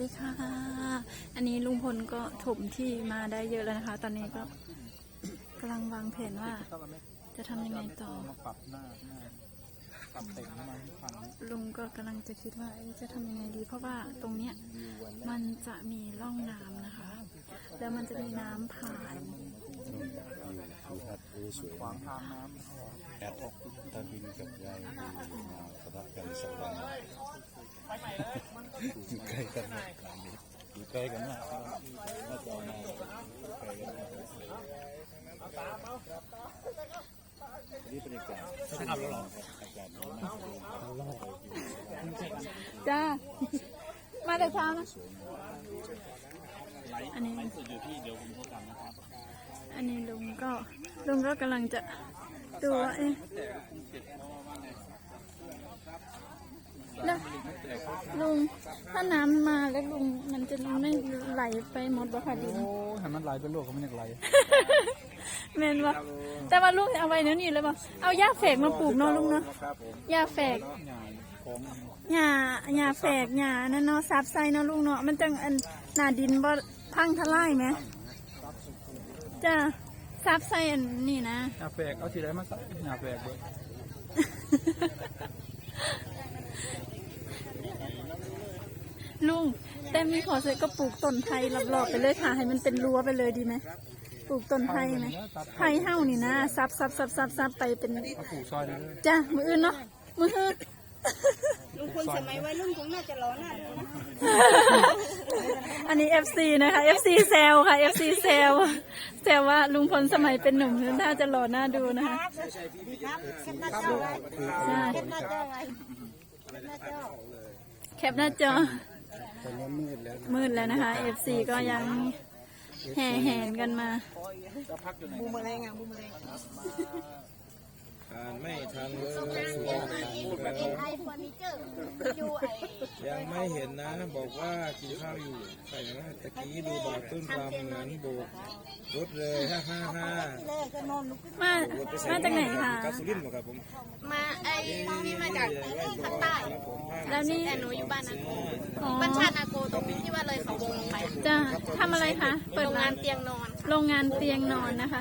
ดีค่ะ อันนี้ลุงพลก็ถมที่มาได้เยอะแล้วนะคะ ตอนนี้ก็กำลังวางแผนว่า จะทำยังไงต่อ ปรับหน้าหน้าปรับแต่งให้ฟังลุงก็กำลังจะคิดว่าเอ๊ะจะทำยังไงดี เพราะว่าตรงเนี้ยมันจะมีร่องน้ำนะคะ แล้วมันจะมีน้ำผ่าน ภูทัศน์โอ้สวยขวางมากทางน้ำแอดตาบินกับยายมาปะทะกันสักวันอยู่ใกล้กันมากร้านนี้อยู่ใกล้กันมากน่าจะเอามาอยู่ใกล้กันมากนี่บรรยากาศทำแล้วหรออากาศดีมากเลยจ้ามาแต่เช้านะอันนี้อัน นี้ลุงก็ลุงก็กำลังจะดูว่าเอ๊ะแล้วลุงถ้าน้ำมาแล้วลุงมันจะไม่ไหลไปหมดบ่ค่ะดินโอ้ยให้มันไหลเป็นโลกก็ไม่อยากไหลแม่นว่าแต่ว่าลุงเอาไว้เนื้อนี่เลยบ่เอาหญ้าแฝกมาปลูกเนาะลุงเนาะครับผมหญ้าแฝกงานของหญ้าหญ้าแฝกหญ้านั่นเนาะซับไซเนาะลุงเนาะมันจังอันหน้าดินบ่พังทลายไหม จ้าซับไซอันนี่นะหน้าแฝกเอาสีอะไรมาใส่หน้าแฝกเบิดลุงแต่มีขอเสร็จก็ปลูกต้นไทรรอบๆไปเลยค่ะ ให้มันเป็นรั้วไปเลยดีไหมปลูกต้นไทรไหมไทรเฮ้านี่นะซับซับซับซับซับไปเป็นเอาปลูกซอยเลย จ้ามืออื่นเนาะมืออื่นลุง คนสมัยวัยรุ่นคงน่าจะร้อนน่าดูนะอันนี้ FC นะคะ FC แซวค่ะ FC แซวแซวว่าลุงพลสมัยเป็นหนุ่มน่าจะหล่อหน้าดูนะคะครับแคปหน้าจอไว้ใช่แคปหน้าจอไว้แคปหน้าจอแคปหน้าจอตอนนี้มืดแล้วมืดแล้วนะคะ FC ก็ยังแห่แหนกันมาบูมแมลงอะบูมแมลง อ่านไม่ทันเลยไอเฟอร์นิเจอร์อยู่ไอยังไม่เห็นนะ บอกว่ากินข้าวอยู่ใส่นะตะกี้ดูบาต้นรำเหมือนโบกรถเลยฮ่าฮ่าฮ่าที่แรกก็นอนลุกขึ้นมามาจากไหนคะกัสุรินทร์บ่ครับผมมาไอนี่มาจากภาคใต้ครับผมห้าแล้วนี่แต่หนูอยู่บ้านนาโกอ๋อบ้านชาตินาโกตรงที่ว่าเลยเขาวงลงไปจะทำอะไรคะเปิดโรงร้างานนเตียงนอนโรงงานเตียงนอนนะคะ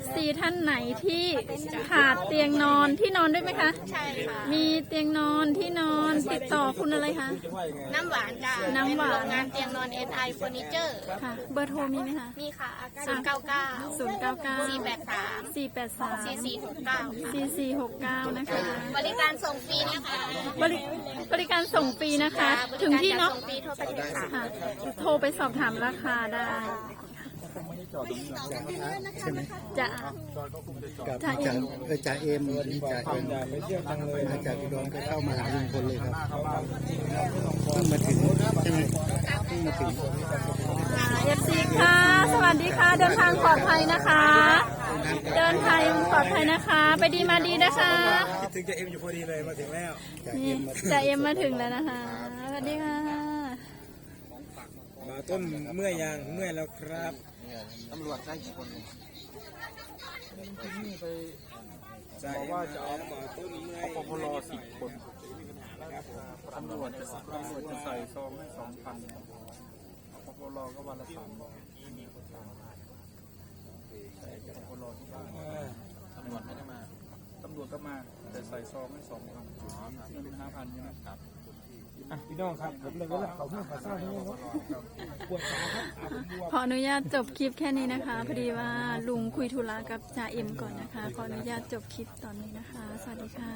FC ท่านไหนที่ขาดเตียงนอนที่นอนด้วยไหมคะ ใช่ค่ะ มีเตียงนอนที่นอนติดต่อคุณอะไรคะ น้ำหวานจ้าน้ำหวานโรงงานเตียงนอน NI เฟอร์นิเจอร์ค่ะ เบอร์โทรมีไหมคะนี่ค่ะศูนย์เก้าเก้าศูนย์เก้าเก้าสี่แปดสามสี่แปดสามสี่สี่หกเก้าสี่สี่หกเก้านะคะ บริการส่งฟรีนะคะบริบริการส่งฟรีนะคะ ถึงที่เนาะส่งฟรีโทรไปเลยค่ะ ค่ะโทรไปสอบถามราคาได้ จะกับจ่าเออจ่าเอ็มวันนี้จ่าเอ็มอยากไปเที่ยวจังเลยมาจากอุดรก็เข้ามาหาลุงพลเลยครับเพิ่งมาถึงใช่ไหมเพิ่งมาถึงเอฟซีค่ะ สวัสดีค่ะ เดินทางปลอดภัยนะคะ เดินทางปลอดภัยนะคะ ไปดีมาดีนะคะคิดถึงจะเอ็มอยู่พอดีเลยมาถึงแล้วนี่จ่าเอ็มมาถึงแล้วนะคะ สวัสดีค่ะ มาต้นเมื่อยยังเมื่อยแล้วครับ ตำรวจได้กี่คนเนี่ยไปจะว่าจะเอามาต้นเมื่อยปปรสิบคนตำรวจจะตำรวจจะใส่ซองให้สองพันปปรก็วันละสามร้อยใส่ปปรที่บ้านตำรวจไม่ได้มาตำรวจก็มาแต่ใส่ซองให้สองพันนี่เป็นห้าพันใช่ไหมครับ อะพี่น้องครับผมเลยก็แล้วเขาเพิ่งมาสร้างที่นี่เนาะปวดขาครับอะผมบวม ขออนุญาตจบคลิปแค่นี้นะคะ พอดีว่าลุงคุยธุระกับจ่าเอ็มก่อนนะคะ ขออนุญาตจบคลิปตอนนี้นะคะ สวัสดีค่ะ